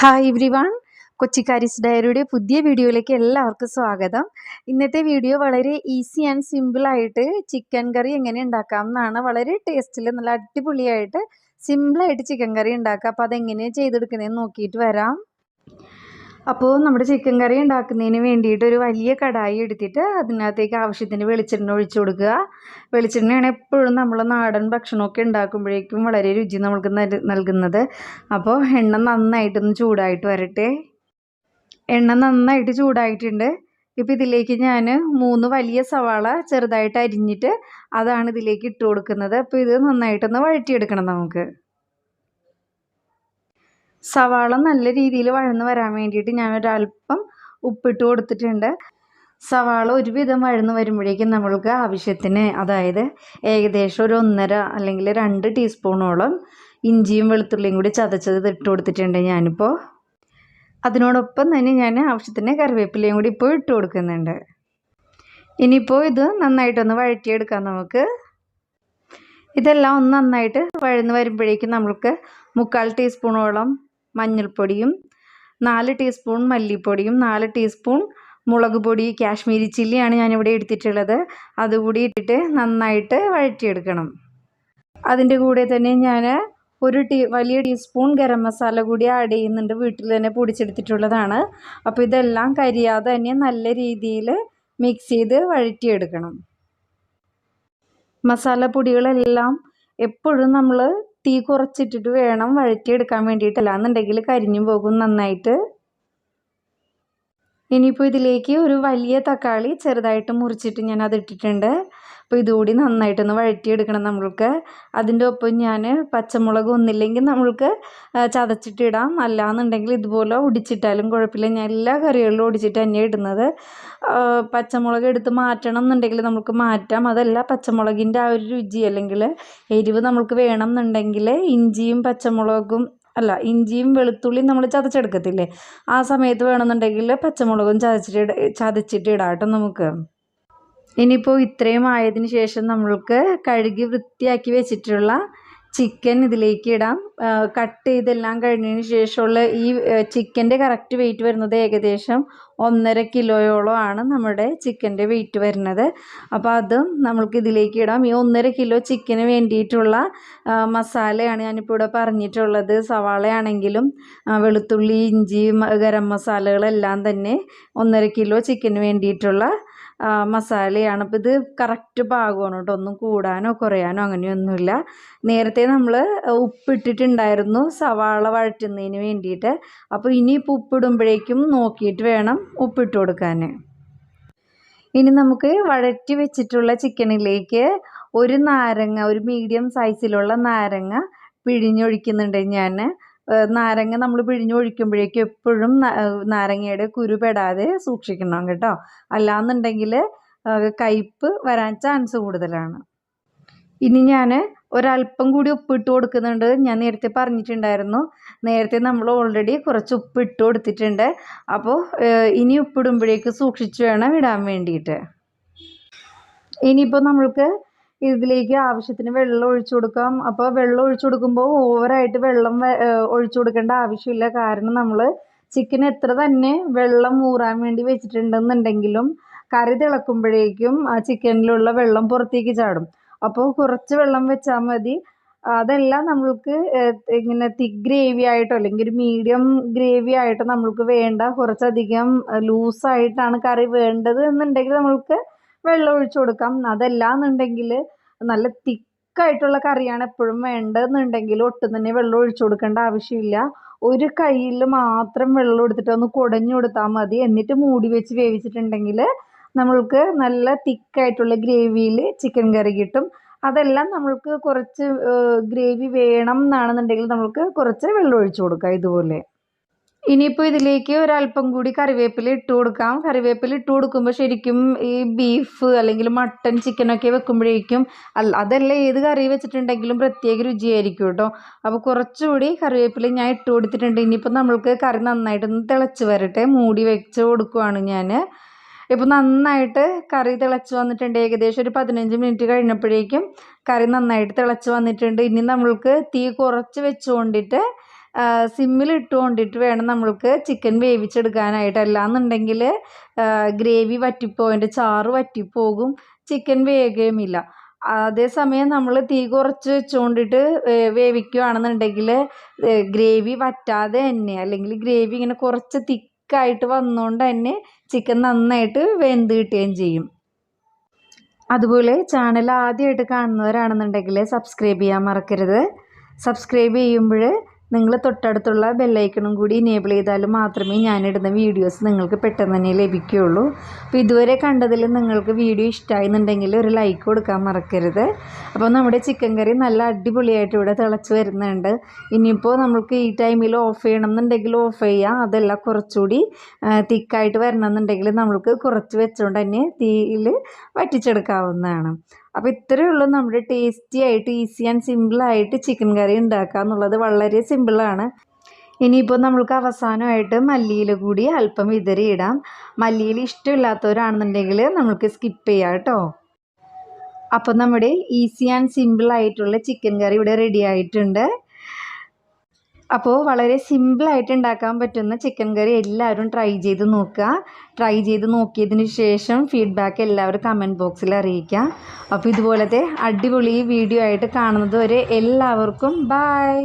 Hi everyone കൊച്ചിക്കാരിസ് ഡയറിയുടെ പുതിയ വീഡിയോയിലേക്ക് എല്ലാവർക്കും സ്വാഗതം. ഇന്നത്തെ വീഡിയോ വളരെ ഈസി ആൻഡ് സിമ്പിളായിട്ട് ചിക്കൻ കറി എങ്ങനെ ഉണ്ടാക്കാം എന്നാണ് വളരെ ടേസ്റ്റിൽ നല്ല അടിപൊളിയായിട്ട് സിമ്പിളായിട്ട് ചിക്കൻ കറി ഉണ്ടാക്കാം. അപ്പോൾ അതെങ്ങനെയാണ് ചെയ്തെടുക്കുന്നതെന്ന് നോക്കിയിട്ട് വരാം. അപ്പോൾ നമ്മുടെ ചിക്കൻ കറി ഉണ്ടാക്കുന്നതിന് വേണ്ടിയിട്ട് ഒരു വലിയ കടായി എടുത്തിട്ട് അതിനകത്തേക്ക് ആവശ്യത്തിന് വെളിച്ചെണ്ണ ഒഴിച്ചു കൊടുക്കുക. വെളിച്ചെണ്ണയാണ് എപ്പോഴും നമ്മൾ നാടൻ ഭക്ഷണമൊക്കെ ഉണ്ടാക്കുമ്പോഴേക്കും വളരെ രുചി നമ്മൾക്ക് നൽ- നൽകുന്നത്. അപ്പോൾ എണ്ണ നന്നായിട്ടൊന്ന് ചൂടായിട്ട് വരട്ടെ. എണ്ണ നന്നായിട്ട് ചൂടായിട്ടുണ്ട്. ഇപ്പോൾ ഇതിലേക്ക് ഞാൻ മൂന്ന് വലിയ സവാള ചെറുതായിട്ട് അരിഞ്ഞിട്ട് അതാണ് ഇതിലേക്ക് ഇട്ട് കൊടുക്കുന്നത്. അപ്പോൾ ഇത് നന്നായിട്ടൊന്ന് വഴറ്റിയെടുക്കണം നമുക്ക്. സവാള നല്ല രീതിയിൽ വഴന്ന് വരാൻ വേണ്ടിയിട്ട് ഞാൻ ഒരല്പം ഉപ്പിട്ട് കൊടുത്തിട്ടുണ്ട്. സവാള ഒരുവിധം വഴന്ന് വരുമ്പോഴേക്കും നമ്മൾക്ക് ആവശ്യത്തിന് അതായത് ഏകദേശം ഒരു ഒന്നര അല്ലെങ്കിൽ രണ്ട് ടീസ്പൂണോളം ഇഞ്ചിയും വെളുത്തുള്ളിയും കൂടി ചതച്ചത് ഇട്ട് കൊടുത്തിട്ടുണ്ട് ഞാനിപ്പോൾ അതിനോടൊപ്പം തന്നെ ഞാൻ ആവശ്യത്തിന് കറിവേപ്പിലയും കൂടി ഇപ്പോൾ ഇട്ട് കൊടുക്കുന്നുണ്ട്. ഇനിയിപ്പോൾ ഇത് നന്നായിട്ടൊന്ന് വഴറ്റിയെടുക്കാം നമുക്ക്. ഇതെല്ലാം ഒന്ന് നന്നായിട്ട് വഴന്ന് വരുമ്പോഴേക്കും നമ്മൾക്ക് മുക്കാൽ ടീസ്പൂണോളം മഞ്ഞൾപ്പൊടിയും നാല് ടീസ്പൂൺ മല്ലിപ്പൊടിയും നാല് ടീസ്പൂൺ മുളക് പൊടി കാശ്മീരി ചില്ലിയാണ് ഞാനിവിടെ എടുത്തിട്ടുള്ളത്. അതുകൂടി ഇട്ടിട്ട് നന്നായിട്ട് വഴറ്റിയെടുക്കണം. അതിന്റെ കൂടെ തന്നെ ഞാൻ ഒരു ടീ വലിയ ടീസ്പൂൺ ഗരം മസാല കൂടി ആഡ് ചെയ്യുന്നുണ്ട്. വീട്ടിൽ തന്നെ പൊടിച്ചെടുത്തിട്ടുള്ളതാണ്. അപ്പോൾ ഇതെല്ലാം കരിയാതെ തന്നെ നല്ല രീതിയിൽ മിക്സ് ചെയ്ത് വഴറ്റിയെടുക്കണം. മസാലപ്പൊടികളെല്ലാം എപ്പോഴും നമ്മൾ തീ കുറച്ചിട്ടിട്ട് വേണം വഴറ്റിയെടുക്കാൻ വേണ്ടിയിട്ട് അല്ലാന്നുണ്ടെങ്കിൽ കരിഞ്ഞു പോകും നന്നായിട്ട്. ഇനിയിപ്പോൾ ഇതിലേക്ക് ഒരു വലിയ തക്കാളി ചെറുതായിട്ട് മുറിച്ചിട്ട് ഞാൻ അത് ഇട്ടിട്ടുണ്ട്. അപ്പോൾ ഇതുകൂടി നന്നായിട്ടൊന്ന് വഴറ്റിയെടുക്കണം നമ്മൾക്ക്. അതിന്റെ ഒപ്പം ഞാൻ പച്ചമുളക് ഒന്നില്ലെങ്കിൽ നമ്മൾക്ക് ചതച്ചിട്ടിടാം. അല്ലാന്നുണ്ടെങ്കിൽ ഇതുപോലെ ഒടിച്ചിട്ടാലും കുഴപ്പമില്ല. ഞാൻ എല്ലാ കറികളിലും ഒടിച്ചിട്ട് തന്നെയാണ് ഇടുന്നത്. പച്ചമുളക് എടുത്ത് മാറ്റണം എന്നുണ്ടെങ്കിൽ നമുക്ക് മാറ്റാം. അതല്ല പച്ചമുളകിന്റെ ആ ഒരു രുചി അല്ലെങ്കിൽ എരിവ് നമുക്ക് വേണം എന്നുണ്ടെങ്കിൽ ഇഞ്ചിയും പച്ചമുളകും അല്ല ഇഞ്ചിയും വെളുത്തുള്ളിയും നമ്മൾ ചതച്ചെടുക്കത്തില്ലേ? ആ സമയത്ത് വേണമെന്നുണ്ടെങ്കിൽ പച്ചമുളകും ചതച്ചിട്ട് ചതച്ചിട്ട് ഇടാട്ടോ നമുക്ക്. ഇനിയിപ്പോൾ ഇത്രയും ആയതിന് ശേഷം നമ്മൾക്ക് കഴുകി വൃത്തിയാക്കി വെച്ചിട്ടുള്ള ചിക്കൻ ഇതിലേക്ക് ഇടാം. കട്ട് ചെയ്തെല്ലാം കഴിഞ്ഞതിന് ശേഷമുള്ള ഈ ചിക്കന്റെ കറക്റ്റ് വെയിറ്റ് വരുന്നത് ഏകദേശം ഒന്നര കിലോയോളം ആണ് നമ്മുടെ ചിക്കന്റെ വെയിറ്റ് വരുന്നത്. അപ്പോൾ അതും നമ്മൾക്ക് ഇതിലേക്ക് ഇടാം. ഈ ഒന്നര കിലോ ചിക്കന് വേണ്ടിയിട്ടുള്ള മസാലയാണ് ഞാനിപ്പോൾ ഇവിടെ പറഞ്ഞിട്ടുള്ളത്. സവാളയാണെങ്കിലും വെളുത്തുള്ളി ഇഞ്ചി ഗരം മസാലകളെല്ലാം തന്നെ ഒന്നര കിലോ ചിക്കന് വേണ്ടിയിട്ടുള്ള മസാലയാണ്. അപ്പോൾ ഇത് കറക്റ്റ് പാകമാണ് കേട്ടോ. ഒന്നും കൂടാനോ കുറയാനോ അങ്ങനെയൊന്നുമില്ല. നേരത്തെ നമ്മൾ ഉപ്പിട്ടിട്ടുണ്ടായിരുന്നു സവാള വഴറ്റുന്നതിന് വേണ്ടിയിട്ട്. അപ്പോൾ ഇനിയിപ്പോൾ ഉപ്പിടുമ്പോഴേക്കും നോക്കിയിട്ട് വേണം ഉപ്പിട്ട് കൊടുക്കാൻ ഇനി നമുക്ക് വഴറ്റി വെച്ചിട്ടുള്ള ചിക്കനിലേക്ക് ഒരു നാരങ്ങ ഒരു മീഡിയം സൈസിലുള്ള നാരങ്ങ പിഴിഞ്ഞൊഴിക്കുന്നുണ്ട് ഞാൻ നാരങ്ങ നമ്മൾ പിഴിഞ്ഞൊഴിക്കുമ്പോഴേക്കും എപ്പോഴും നാരങ്ങയുടെ കുരു പെടാതെ സൂക്ഷിക്കണം കേട്ടോ. അല്ലാന്നുണ്ടെങ്കിൽ കയ്പ്പ് വരാൻ ചാൻസ് കൂടുതലാണ്. ഇനി ഞാൻ ഒരല്പം കൂടി ഉപ്പിട്ട് കൊടുക്കുന്നുണ്ട്. ഞാൻ നേരത്തെ പറഞ്ഞിട്ടുണ്ടായിരുന്നു. നേരത്തെ നമ്മൾ ഓൾറെഡി കുറച്ച് ഉപ്പ് ഇട്ട് കൊടുത്തിട്ടുണ്ട് അപ്പോൾ ഇനി ഉപ്പിടുമ്പോഴേക്ക് സൂക്ഷിച്ച് വേണം ഇടാൻ വേണ്ടിയിട്ട്. ഇനിയിപ്പോൾ നമ്മൾക്ക് ഇതിലേക്ക് ആവശ്യത്തിന് വെള്ളം ഒഴിച്ചു കൊടുക്കാം. അപ്പോൾ വെള്ളം ഒഴിച്ചു കൊടുക്കുമ്പോൾ ഓവറായിട്ട് വെള്ളം ഒഴിച്ചു കൊടുക്കേണ്ട ആവശ്യമില്ല. കാരണം നമ്മൾ ചിക്കൻ എത്ര തന്നെ വെള്ളം ഊറാൻ വേണ്ടി വെച്ചിട്ടുണ്ടെന്നുണ്ടെങ്കിലും കറി തിളക്കുമ്പോഴേക്കും ആ ചിക്കനിലുള്ള വെള്ളം പുറത്തേക്ക് ചാടും. അപ്പോൾ കുറച്ച് വെള്ളം വെച്ചാൽ മതി. അതെല്ലാം നമ്മൾക്ക് ഇങ്ങനെ തിക്ക് ഗ്രേവി ആയിട്ടോ അല്ലെങ്കിൽ ഒരു മീഡിയം ഗ്രേവി ആയിട്ടോ നമ്മൾക്ക് വേണ്ട. കുറച്ചധികം ലൂസായിട്ടാണ് കറി വേണ്ടത് എന്നുണ്ടെങ്കിൽ നമ്മൾക്ക് വെള്ളം ഒഴിച്ചു കൊടുക്കാം. അതല്ല എന്നുണ്ടെങ്കിൽ നല്ല തിക്കായിട്ടുള്ള കറിയാണ് എപ്പോഴും വേണ്ടതെന്നുണ്ടെങ്കിൽ ഒട്ടും തന്നെ വെള്ളം ഒഴിച്ചു കൊടുക്കേണ്ട ആവശ്യമില്ല. ഒരു കയ്യിൽ മാത്രം വെള്ളം എടുത്തിട്ട് ഒന്ന് കുടഞ്ഞു കൊടുത്താൽ മതി. എന്നിട്ട് മൂടി വെച്ച് വേവിച്ചിട്ടുണ്ടെങ്കിൽ നമ്മൾക്ക് നല്ല തിക്കായിട്ടുള്ള ഗ്രേവിയിൽ ചിക്കൻ കറി കിട്ടും. അതെല്ലാം നമ്മൾക്ക് കുറച്ച് ഗ്രേവി വേണം എന്നാണെന്നുണ്ടെങ്കിൽ നമ്മൾക്ക് കുറച്ച് വെള്ളം ഒഴിച്ചു കൊടുക്കാം ഇതുപോലെ. ഇനിയിപ്പോൾ ഇതിലേക്ക് ഒരല്പം കൂടി കറിവേപ്പില ഇട്ട് കൊടുക്കാം. കറിവേപ്പില ഇട്ട് കൊടുക്കുമ്പോൾ ശരിക്കും ഈ ബീഫ് അല്ലെങ്കിൽ മട്ടൻ ചിക്കനൊക്കെ വെക്കുമ്പോഴേക്കും അല്ല അതല്ല ഏത് കറി വെച്ചിട്ടുണ്ടെങ്കിലും പ്രത്യേക രുചിയായിരിക്കും കേട്ടോ. അപ്പോൾ കുറച്ചുകൂടി കറിവേപ്പില ഞാൻ ഇട്ട് കൊടുത്തിട്ടുണ്ട്. ഇനിയിപ്പോൾ നമ്മൾക്ക് കറി നന്നായിട്ടൊന്ന് തിളച്ച് വരട്ടെ. മൂടി വെച്ച് കൊടുക്കുവാണ് ഞാൻ ഇപ്പോൾ നന്നായിട്ട് കറി തിളച്ച് വന്നിട്ടുണ്ട്. ഏകദേശം ഒരു പതിനഞ്ച് മിനിറ്റ് കഴിഞ്ഞപ്പോഴേക്കും കറി നന്നായിട്ട് തിളച്ച് വന്നിട്ടുണ്ട്. ഇനി നമ്മൾക്ക് തീ കുറച്ച് വെച്ചുകൊണ്ടിട്ട് സിമ്മിൽ ഇട്ടുകൊണ്ടിട്ട് വേണം നമ്മൾക്ക് ചിക്കൻ വേവിച്ചെടുക്കാനായിട്ട്. അല്ലാന്നുണ്ടെങ്കിൽ ഗ്രേവി വറ്റിപ്പോകും ചാറ് വറ്റിപ്പോകും. ചിക്കൻ വേകുകയുമില്ല അതേസമയം നമ്മൾ തീ കുറച്ച് വെച്ചുകൊണ്ടിട്ട് വേവിക്കുകയാണെന്നുണ്ടെങ്കിൽ ഗ്രേവി വറ്റാതെ തന്നെ അല്ലെങ്കിൽ ഗ്രേവി ഇങ്ങനെ കുറച്ച് തിക്കായിട്ട് വന്നുകൊണ്ട് തന്നെ ചിക്കൻ നന്നായിട്ട് വെന്ത് കിട്ടുകയും ചെയ്യും. അതുപോലെ ചാനൽ ആദ്യമായിട്ട് കാണുന്നവരാണെന്നുണ്ടെങ്കിൽ സബ്സ്ക്രൈബ് ചെയ്യാൻ മറക്കരുത്. സബ്സ്ക്രൈബ് ചെയ്യുമ്പോൾ നിങ്ങൾ തൊട്ടടുത്തുള്ള ബെല്ലൈക്കണും കൂടി എനേബിൾ ചെയ്താൽ മാത്രമേ ഞാനിടുന്ന വീഡിയോസ് നിങ്ങൾക്ക് പെട്ടെന്ന് തന്നെ ലഭിക്കുകയുള്ളൂ. അപ്പോൾ ഇതുവരെ കണ്ടതിൽ നിങ്ങൾക്ക് വീഡിയോ ഇഷ്ടമായിരുന്നുണ്ടെങ്കിൽ ഒരു ലൈക്ക് കൊടുക്കാൻ മറക്കരുത്. അപ്പോൾ നമ്മുടെ ചിക്കൻ കറി നല്ല അടിപൊളിയായിട്ട് ഇവിടെ തിളച്ച് വരുന്നുണ്ട്. ഇനിയിപ്പോൾ നമുക്ക് ഈ ടൈമിൽ ഓഫ് ചെയ്യണം എന്നുണ്ടെങ്കിൽ ഓഫ് ചെയ്യാം. അതല്ല കുറച്ചുകൂടി തിക്കായിട്ട് വരണം എന്നുണ്ടെങ്കിൽ നമുക്ക് കുറച്ച് വെച്ചുകൊണ്ട് തന്നെ തീയിൽ വറ്റിച്ചെടുക്കാവുന്നതാണ്. അപ്പോൾ ഇത്രയേ ഉള്ളൂ നമ്മുടെ ടേസ്റ്റി ആയിട്ട് ഈസി ആൻഡ് സിമ്പിളായിട്ട് ചിക്കൻ കറി ഉണ്ടാക്കുക എന്നുള്ളത്. വളരെ സിമ്പിളാണ് ഇനിയിപ്പോൾ നമ്മൾക്ക് അവസാനമായിട്ട് മല്ലിയിൽ കൂടി അല്പം വിതറി ഇടാം മല്ലിയിൽ ഇഷ്ടമില്ലാത്തവരാണെന്നുണ്ടെങ്കിൽ നമുക്ക് സ്കിപ്പ് ചെയ്യാം കേട്ടോ. അപ്പോൾ നമ്മുടെ ഈസി ആൻഡ് സിമ്പിൾ ആയിട്ടുള്ള ചിക്കൻ കറി ഇവിടെ റെഡി ആയിട്ടുണ്ട്. അപ്പോൾ വളരെ സിമ്പിളായിട്ട് ഉണ്ടാക്കാൻ പറ്റുന്ന ചിക്കൻ കറി എല്ലാവരും ട്രൈ ചെയ്ത് നോക്കുക ട്രൈ ചെയ്ത് നോക്കിയതിന് ശേഷം ഫീഡ്ബാക്ക് എല്ലാവരും കമന്റ് ബോക്സിൽ അറിയിക്കുക അപ്പോൾ ഇതുപോലത്തെ അടിപൊളി വീഡിയോ ആയിട്ട് കാണുന്നത് വരെ എല്ലാവർക്കും ബായ്